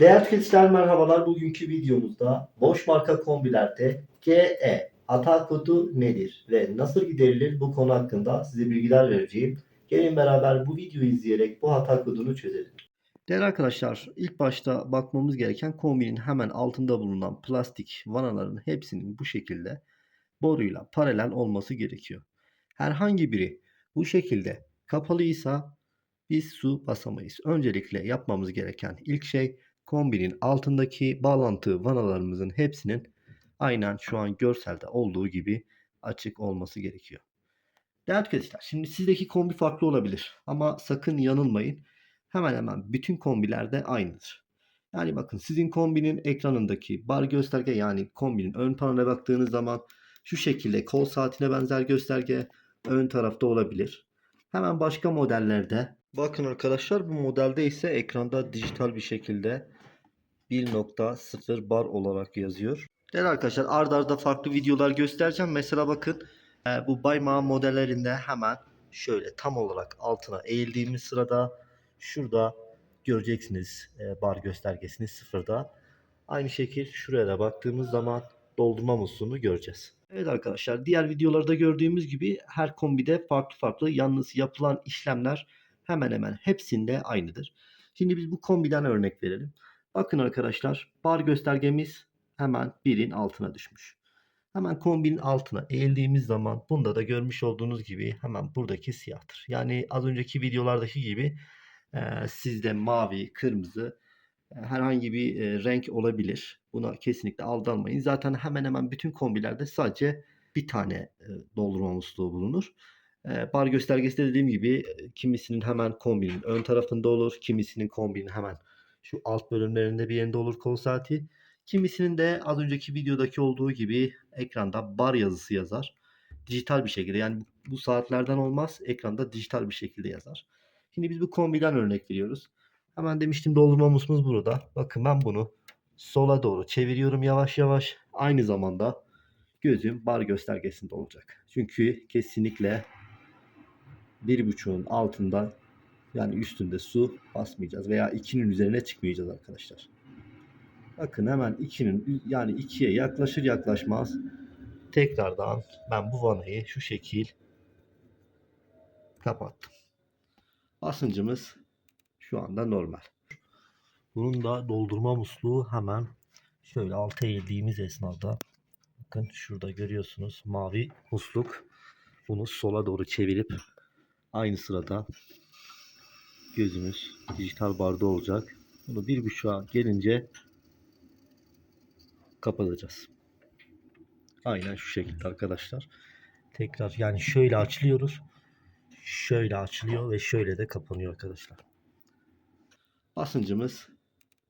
Değerli tüketiciler merhabalar. Bugünkü videomuzda boş marka kombilerde GE hata kodu nedir ve nasıl giderilir bu konu hakkında size bilgiler vereceğim. Gelin beraber bu videoyu izleyerek bu hata kodunu çözelim. Değerli arkadaşlar ilk başta bakmamız gereken kombinin hemen altında bulunan plastik vanaların hepsinin bu şekilde boruyla paralel olması gerekiyor. Herhangi biri bu şekilde kapalıysa biz su basamayız. Öncelikle yapmamız gereken ilk şey kombinin altındaki bağlantı vanalarımızın hepsinin aynen şu an görselde olduğu gibi açık olması gerekiyor. Değerli tüketiciler, şimdi sizdeki kombi farklı olabilir ama sakın yanılmayın. Hemen hemen bütün kombilerde aynıdır. Yani bakın sizin kombinin ekranındaki bar gösterge yani kombinin ön panele baktığınız zaman şu şekilde kol saatine benzer gösterge ön tarafta olabilir. Hemen başka modellerde bakın arkadaşlar bu modelde ise ekranda dijital bir şekilde 1.0 bar olarak yazıyor. Değerli arkadaşlar arda arda farklı videolar göstereceğim. Mesela bakın e, bu Baymağı modellerinde hemen şöyle tam olarak altına eğildiğimiz sırada şurada göreceksiniz e, bar göstergesini sıfırda. Aynı şekil şuraya da baktığımız zaman doldurma musluğunu göreceğiz. Evet arkadaşlar diğer videolarda gördüğümüz gibi her kombide farklı farklı yalnız yapılan işlemler hemen hemen hepsinde aynıdır. Şimdi biz bu kombiden örnek verelim. Bakın arkadaşlar bar göstergemiz hemen birin altına düşmüş. Hemen kombinin altına eğildiğimiz zaman bunda da görmüş olduğunuz gibi hemen buradaki siyahtır. Yani az önceki videolardaki gibi e, sizde mavi, kırmızı e, herhangi bir e, renk olabilir. Buna kesinlikle aldanmayın. Zaten hemen hemen bütün kombilerde sadece bir tane e, doldurma musluğu bulunur. E, bar göstergesi de dediğim gibi e, kimisinin hemen kombinin ön tarafında olur. Kimisinin kombinin hemen şu alt bölümlerinde bir yerinde olur kol saati. Kimisinin de az önceki videodaki olduğu gibi ekranda bar yazısı yazar. Dijital bir şekilde yani bu saatlerden olmaz ekranda dijital bir şekilde yazar. Şimdi biz bu kombiden örnek veriyoruz. Hemen demiştim doldurma musluğumuz burada. Bakın ben bunu sola doğru çeviriyorum yavaş yavaş. Aynı zamanda gözüm bar göstergesinde olacak. Çünkü kesinlikle bir buçuğun altında yani üstünde su basmayacağız veya 2'nin üzerine çıkmayacağız arkadaşlar. Bakın hemen 2'nin yani 2'ye yaklaşır yaklaşmaz tekrardan ben bu vanayı şu şekil kapattım. Basıncımız şu anda normal. Bunun da doldurma musluğu hemen şöyle alta eğildiğimiz esnada bakın şurada görüyorsunuz mavi musluk. Bunu sola doğru çevirip aynı sırada gözümüz dijital barda olacak. Bunu bir buçuğa gelince kapatacağız. Aynen şu şekilde arkadaşlar. Tekrar yani şöyle açılıyoruz. Şöyle açılıyor ve şöyle de kapanıyor arkadaşlar. Basıncımız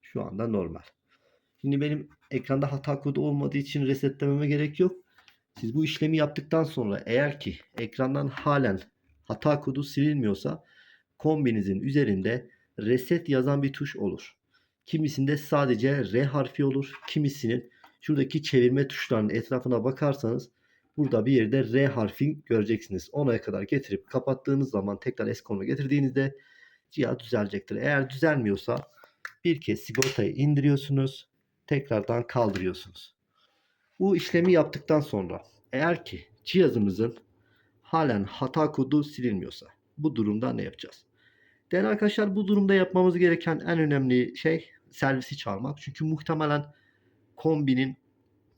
şu anda normal. Şimdi benim ekranda hata kodu olmadığı için resetlememe gerek yok. Siz bu işlemi yaptıktan sonra eğer ki ekrandan halen hata kodu silinmiyorsa kombinizin üzerinde reset yazan bir tuş olur. Kimisinde sadece R harfi olur. Kimisinin şuradaki çevirme tuşlarının etrafına bakarsanız burada bir yerde R harfi göreceksiniz. Ona kadar getirip kapattığınız zaman tekrar konuma getirdiğinizde cihaz düzelecektir. Eğer düzelmiyorsa bir kez sigortayı indiriyorsunuz. Tekrardan kaldırıyorsunuz. Bu işlemi yaptıktan sonra eğer ki cihazımızın halen hata kodu silinmiyorsa bu durumda ne yapacağız? Değerli arkadaşlar bu durumda yapmamız gereken en önemli şey servisi çağırmak. Çünkü muhtemelen kombinin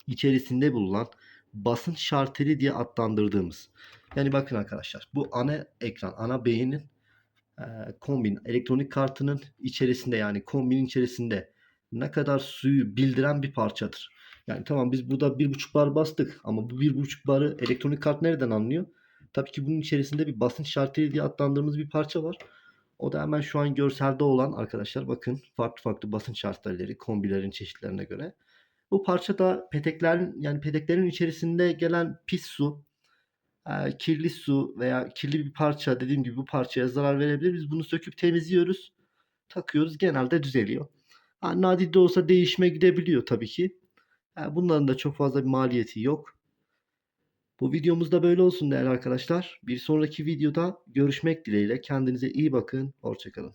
içerisinde bulunan basınç şarteli diye adlandırdığımız. Yani bakın arkadaşlar bu ana ekran, ana beynin e, kombin elektronik kartının içerisinde yani kombinin içerisinde ne kadar suyu bildiren bir parçadır. Yani tamam biz burada bir buçuk bar bastık ama bu bir buçuk barı elektronik kart nereden anlıyor? Tabii ki bunun içerisinde bir basınç şarteli diye adlandırdığımız bir parça var. O da hemen şu an görselde olan arkadaşlar bakın farklı farklı basınç şartları kombilerin çeşitlerine göre. Bu parça da peteklerin yani peteklerin içerisinde gelen pis su, e, kirli su veya kirli bir parça dediğim gibi bu parçaya zarar verebilir. Biz bunu söküp temizliyoruz. Takıyoruz. Genelde düzeliyor. Ha, nadir de olsa değişime gidebiliyor tabii ki. Ha, bunların da çok fazla bir maliyeti yok. Bu videomuz da böyle olsun değerli arkadaşlar. Bir sonraki videoda görüşmek dileğiyle. Kendinize iyi bakın. Hoşçakalın.